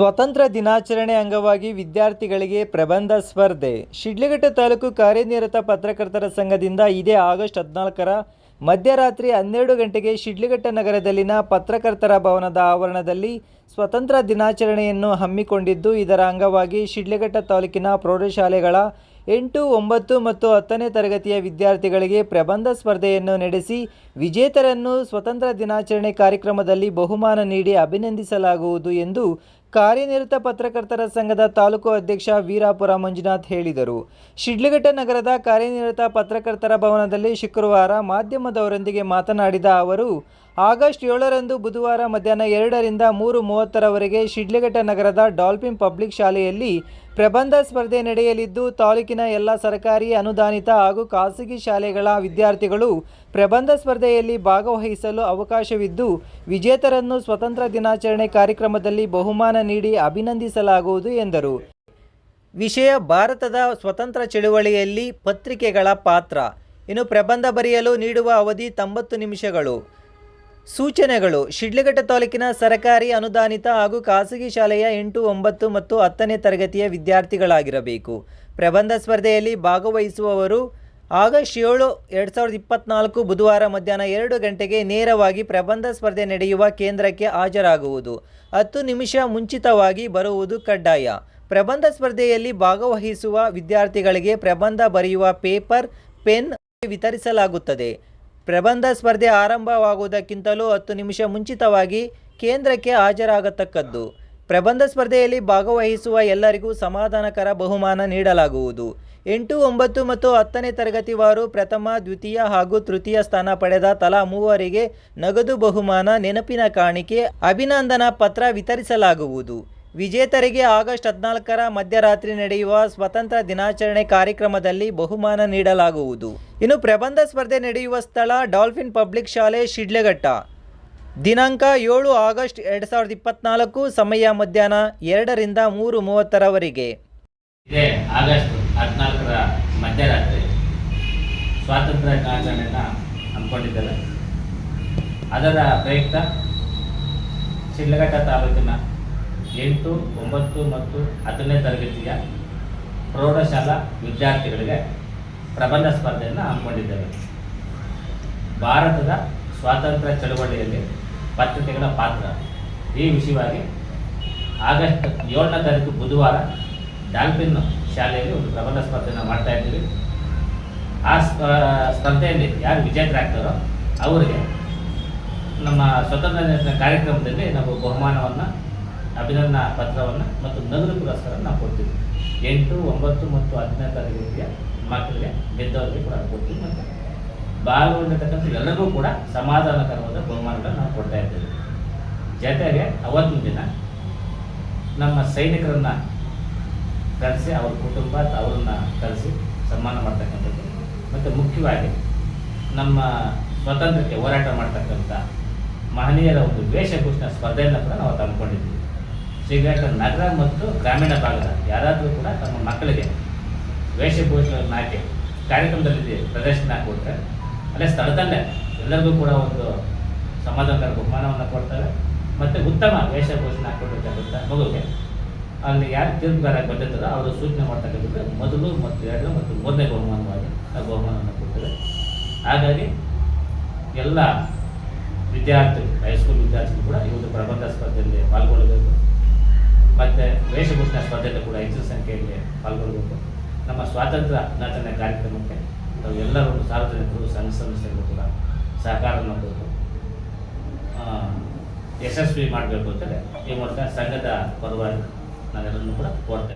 ಸ್ವಾತಂತ್ರ್ಯ ದಿನಾಚರಣೆ ಅಂಗವಾಗಿ ವಿದ್ಯಾರ್ಥಿಗಳಿಗೆ ಪ್ರಬಂಧ ಸ್ಪರ್ಧೆ. ಶಿಡ್ಲಘಟ್ಟ ತಾಲೂಕು ಕಾರ್ಯನಿರತ ಪತ್ರಕರ್ತರ ಸಂಘದಿಂದ ಇದೇ ಆಗಸ್ಟ್ ಹದಿನಾಲ್ಕರ ಮಧ್ಯರಾತ್ರಿ ಹನ್ನೆರಡು ಗಂಟೆಗೆ ಶಿಡ್ಲಘಟ್ಟ ನಗರದಲ್ಲಿನ ಪತ್ರಕರ್ತರ ಭವನದ ಆವರಣದಲ್ಲಿ ಸ್ವಾತಂತ್ರ್ಯ ದಿನಾಚರಣೆಯನ್ನು ಹಮ್ಮಿಕೊಂಡಿದ್ದು, ಇದರ ಅಂಗವಾಗಿ ಶಿಡ್ಲಘಟ್ಟ ತಾಲೂಕಿನ ಪ್ರೌಢಶಾಲೆಗಳ ಎಂಟು, ಒಂಬತ್ತು ಮತ್ತು ಹತ್ತನೇ ತರಗತಿಯ ವಿದ್ಯಾರ್ಥಿಗಳಿಗೆ ಪ್ರಬಂಧ ಸ್ಪರ್ಧೆಯನ್ನು ನಡೆಸಿ ವಿಜೇತರನ್ನು ಸ್ವತಂತ್ರ ದಿನಾಚರಣೆ ಕಾರ್ಯಕ್ರಮದಲ್ಲಿ ಬಹುಮಾನ ನೀಡಿ ಅಭಿನಂದಿಸಲಾಗುವುದು ಎಂದು ಕಾರ್ಯನಿರತ ಪತ್ರಕರ್ತರ ಸಂಘದ ತಾಲೂಕು ಅಧ್ಯಕ್ಷ ವೀರಾಪುರ ಮಂಜುನಾಥ್ ಹೇಳಿದರು. ಶಿಡ್ಲಘಟ್ಟ ನಗರದ ಕಾರ್ಯನಿರತ ಪತ್ರಕರ್ತರ ಭವನದಲ್ಲಿ ಶುಕ್ರವಾರ ಮಾಧ್ಯಮದವರೊಂದಿಗೆ ಮಾತನಾಡಿದ ಅವರು, ಆಗಸ್ಟ್ ಏಳರಂದು ಬುಧವಾರ ಮಧ್ಯಾಹ್ನ ಎರಡರಿಂದ ಮೂರು ಮೂವತ್ತರವರೆಗೆ ಶಿಡ್ಲಘಟ್ಟ ನಗರದ ಡಾಲ್ಫಿನ್ ಪಬ್ಲಿಕ್ ಶಾಲೆಯಲ್ಲಿ ಪ್ರಬಂಧ ಸ್ಪರ್ಧೆ ನಡೆಯಲಿದ್ದು, ತಾಲೂಕಿನ ಎಲ್ಲ ಸರ್ಕಾರಿ, ಅನುದಾನಿತ ಹಾಗೂ ಖಾಸಗಿ ಶಾಲೆಗಳ ವಿದ್ಯಾರ್ಥಿಗಳು ಪ್ರಬಂಧ ಸ್ಪರ್ಧೆಯಲ್ಲಿ ಭಾಗವಹಿಸಲು ಅವಕಾಶವಿದ್ದು, ವಿಜೇತರನ್ನು ಸ್ವತಂತ್ರ ದಿನಾಚರಣೆ ಕಾರ್ಯಕ್ರಮದಲ್ಲಿ ಬಹುಮಾನ ನೀಡಿ ಅಭಿನಂದಿಸಲಾಗುವುದು ಎಂದರು. ವಿಷಯ ಭಾರತದ ಸ್ವತಂತ್ರ ಚಳುವಳಿಯಲ್ಲಿ ಪತ್ರಿಕೆಗಳ ಪಾತ್ರ. ಇನ್ನು ಪ್ರಬಂಧ ಬರೆಯಲು ನೀಡುವ ಅವಧಿ ತೊಂಬತ್ತು ನಿಮಿಷಗಳು. ಸೂಚನೆಗಳು. ಶಿಡ್ಲಘಟ್ಟ ತಾಲೂಕಿನ ಸರಕಾರಿ ಅನುದಾನಿತ ಹಾಗೂ ಖಾಸಗಿ ಶಾಲೆಯ ಎಂಟು, ಒಂಬತ್ತು ಮತ್ತು ಹತ್ತನೇ ತರಗತಿಯ ವಿದ್ಯಾರ್ಥಿಗಳಾಗಿರಬೇಕು. ಪ್ರಬಂಧ ಸ್ಪರ್ಧೆಯಲ್ಲಿ ಭಾಗವಹಿಸುವವರು ಆಗಸ್ಟ್ ಏಳು, ಎರಡು ಸಾವಿರದ ಇಪ್ಪತ್ನಾಲ್ಕು ಬುಧವಾರ ಮಧ್ಯಾಹ್ನ ಎರಡು ಗಂಟೆಗೆ ನೇರವಾಗಿ ಪ್ರಬಂಧ ಸ್ಪರ್ಧೆ ನಡೆಯುವ ಕೇಂದ್ರಕ್ಕೆ ಹಾಜರಾಗುವುದು. ಹತ್ತು ನಿಮಿಷ ಮುಂಚಿತವಾಗಿ ಬರುವುದು ಕಡ್ಡಾಯ. ಪ್ರಬಂಧ ಸ್ಪರ್ಧೆಯಲ್ಲಿ ಭಾಗವಹಿಸುವ ವಿದ್ಯಾರ್ಥಿಗಳಿಗೆ ಪ್ರಬಂಧ ಬರೆಯುವ ಪೇಪರ್, ಪೆನ್ ವಿತರಿಸಲಾಗುತ್ತದೆ. ಪ್ರಬಂಧ ಸ್ಪರ್ಧೆ ಆರಂಭವಾಗುವುದಕ್ಕಿಂತಲೂ ಹತ್ತು ನಿಮಿಷ ಮುಂಚಿತವಾಗಿ ಕೇಂದ್ರಕ್ಕೆ ಹಾಜರಾಗತಕ್ಕದ್ದು. ಪ್ರಬಂಧ ಸ್ಪರ್ಧೆಯಲ್ಲಿ ಭಾಗವಹಿಸುವ ಎಲ್ಲರಿಗೂ ಸಮಾಧಾನಕರ ಬಹುಮಾನ ನೀಡಲಾಗುವುದು. ಎಂಟು, ಒಂಬತ್ತು ಮತ್ತು ಹತ್ತನೇ ತರಗತಿವಾರು ಪ್ರಥಮ, ದ್ವಿತೀಯ ಹಾಗೂ ತೃತೀಯ ಸ್ಥಾನ ಪಡೆದ ತಲಾ ಮೂವರಿಗೆ ನಗದು ಬಹುಮಾನ ನೆನಪಿನ ಕಾಣಿಕೆ, ಅಭಿನಂದನಾ ಪತ್ರ ವಿತರಿಸಲಾಗುವುದು. ವಿಜೇತರಿಗೆ ಆಗಸ್ಟ್ ಹದಿನಾಲ್ಕರ ಮಧ್ಯರಾತ್ರಿ ನಡೆಯುವ ಸ್ವತಂತ್ರ ದಿನಾಚರಣೆ ಕಾರ್ಯಕ್ರಮದಲ್ಲಿ ಬಹುಮಾನ ನೀಡಲಾಗುವುದು. ಇನ್ನು ಪ್ರಬಂಧ ಸ್ಪರ್ಧೆ ನಡೆಯುವ ಸ್ಥಳ ಡಾಲ್ಫಿನ್ ಪಬ್ಲಿಕ್ ಶಾಲೆ ಶಿಡ್ಲಘಟ್ಟ. ದಿನಾಂಕ ಏಳು ಆಗಸ್ಟ್ ಎರಡು ಸಾವಿರದ ಇಪ್ಪತ್ನಾಲ್ಕು ಸಮಯ ಮಧ್ಯಾಹ್ನ ಎರಡರಿಂದ ಮೂರು ಮೂವತ್ತರವರೆಗೆ. ಇದೇ ಆಗಸ್ಟ್ ಹದಿನಾಲ್ಕರ ಮಧ್ಯರಾತ್ರಿ. ಸ್ವಾತಂತ್ರ್ಯ ದಿನಾಚರಣೆಯನ್ನು ಹಮ್ಮಿಕೊಂಡಿದ್ದಾರೆ. ಅದರ ಪ್ರಯುಕ್ತ ಶಿಡ್ಲಘಟ್ಟ ತಾಲೂಕಿನ ಎಂಟು, ಒಂಬತ್ತು ಮತ್ತು ಹತ್ತನೇ ತರಗತಿಯ ಪ್ರೌಢಶಾಲಾ ವಿದ್ಯಾರ್ಥಿಗಳಿಗೆ ಪ್ರಬಂಧ ಸ್ಪರ್ಧೆಯನ್ನು ಹಮ್ಮಿಕೊಂಡಿದ್ದೇವೆ ಭಾರತದ ಸ್ವಾತಂತ್ರ್ಯ ಚಳವಳಿಯಲ್ಲಿ ಪತ್ರಿಕೆಗಳ ಪಾತ್ರ. ಈ ವಿಷಯವಾಗಿ ಆಗಸ್ಟ್ ಏಳನೇ ತಾರೀಕು ಬುಧವಾರ ಡಾಲ್ಫಿನ್ ಶಾಲೆಯಲ್ಲಿ ಒಂದು ಪ್ರಬಂಧ ಸ್ಪರ್ಧೆಯನ್ನು ಮಾಡ್ತಾ ಇದ್ದೀವಿ. ಆ ಸ್ಪ- ಸ್ಪರ್ಧೆಯಲ್ಲಿ ಯಾರು ವಿಜೇತರಾಗ್ತಾರೋ ಅವರಿಗೆ ನಮ್ಮ ಸ್ವತಂತ್ರ ದಿನ ಕಾರ್ಯಕ್ರಮದಲ್ಲಿ ನಾವು ಬಹುಮಾನವನ್ನು, ಅಭಿನಂದನಾ ಪತ್ರವನ್ನು ಮತ್ತು ನಗದು ಪುರಸ್ಕಾರವನ್ನು ನಾವು ಕೊಡ್ತೀವಿ. ಎಂಟು, ಒಂಬತ್ತು ಮತ್ತು ಹದಿನೈದು ತಾರೀಕಿಗೆ ಮಕ್ಕಳಿಗೆ ಗೆದ್ದವರಿಗೆ ಕೂಡ ಕೊಡ್ತೀವಿ ಮತ್ತು ಭಾಗವಹಿಸಿರ್ತಕ್ಕಂಥ ಎಲ್ಲರಿಗೂ ಕೂಡ ಸಮಾಧಾನಕರವಾದ ಬಹುಮಾನಗಳನ್ನು ನಾವು ಕೊಡ್ತಾ ಇದ್ದೇವೆ. ಜೊತೆಗೆ ಅವತ್ತಿನ ದಿನ ನಮ್ಮ ಸೈನಿಕರನ್ನ ಕರೆಸಿ ಅವ್ರ ಕುಟುಂಬ ಅವರನ್ನ ಕರೆಸಿ ಸನ್ಮಾನ ಮಾಡ್ತಕ್ಕಂಥದ್ದು. ಮತ್ತು ಮುಖ್ಯವಾಗಿ ನಮ್ಮ ಸ್ವಾತಂತ್ರ್ಯಕ್ಕೆ ಹೋರಾಟ ಮಾಡ್ತಕ್ಕಂಥ ಮಹನೀಯರ ಒಂದು ವೇಷಭೂಷಣ ಸ್ಪರ್ಧೆಯನ್ನು ಕೂಡ ನಾವು ತಂದ್ಕೊಂಡಿದ್ವಿ ಶ್ರೀಘಟ್ಟ ನಗರ ಮತ್ತು ಗ್ರಾಮೀಣ ಭಾಗದ ಯಾರಾದರೂ ಕೂಡ ತಮ್ಮ ಮಕ್ಕಳಿಗೆ ವೇಷಭೂಷಣವನ್ನು ಹಾಕಿ ಕಾರ್ಯಕ್ರಮದಲ್ಲಿ ಪ್ರದರ್ಶನ ಹಾಕೊಟ್ರೆ ಅಲ್ಲೇ ಸ್ಥಳದಲ್ಲೇ ಎಲ್ಲರಿಗೂ ಕೂಡ ಒಂದು ಸಮಾಧಾನಕರ ಬಹುಮಾನವನ್ನು ಕೊಡ್ತಾರೆ. ಮತ್ತು ಉತ್ತಮ ವೇಷಭೂಷಣ ಹಾಕೊಂಡಿರ್ತಕ್ಕಂಥ ಮಗುಗೆ ಅಲ್ಲಿ ಯಾರು ತೀರ್ಪುಗಾರ ಬಂದಿರ್ತಾರೋ ಅವರು ಸೂಚನೆ ಮಾಡ್ತಕ್ಕಂಥದ್ದು ಮೊದಲು ಮತ್ತು ಎರಡು ಮತ್ತು ಮೂರನೇ ಬಹುಮಾನವಾಗಿ ಆ ಬಹುಮಾನವನ್ನು ಕೊಡ್ತಾರೆ ಹಾಗಾಗಿ ಎಲ್ಲ ವಿದ್ಯಾರ್ಥಿ ಹೈಸ್ಕೂಲ್ ವಿದ್ಯಾರ್ಥಿಗಳು ಕೂಡ ಈ ಒಂದು ಪ್ರಬಂಧ ಸ್ಪರ್ಧೆಯಲ್ಲಿ ಪಾಲ್ಗೊಳ್ಳಬೇಕು. ಮತ್ತು ವೇಷಭೂಷಣ ಸ್ಪರ್ಧೆಯಲ್ಲಿ ಕೂಡ ಹೆಚ್ಚಿನ ಸಂಖ್ಯೆಯಲ್ಲಿ ಪಾಲ್ಗೊಳ್ಳಬೇಕು. ನಮ್ಮ ಸ್ವಾತಂತ್ರ್ಯ ದಿನಾಚರಣೆ ಕಾರ್ಯಕ್ರಮಕ್ಕೆ ನಾವು ಎಲ್ಲರೂ ಸಾರ್ವಜನಿಕರು ಸಂಘ ಸಂಸ್ಥೆಗಳು ಕೂಡ ಸಹಕಾರ ಮಾಡಬೇಕು. ಯಶಸ್ವಿ ಮಾಡಬೇಕು ಅಂತೇಳಿ ಈ ಮೂಲಕ ಸಂಘದ ಪರವಾಗಿ ನಾವೆಲ್ಲರನ್ನು ಕೂಡ ಕೋರ್ತೇವೆ.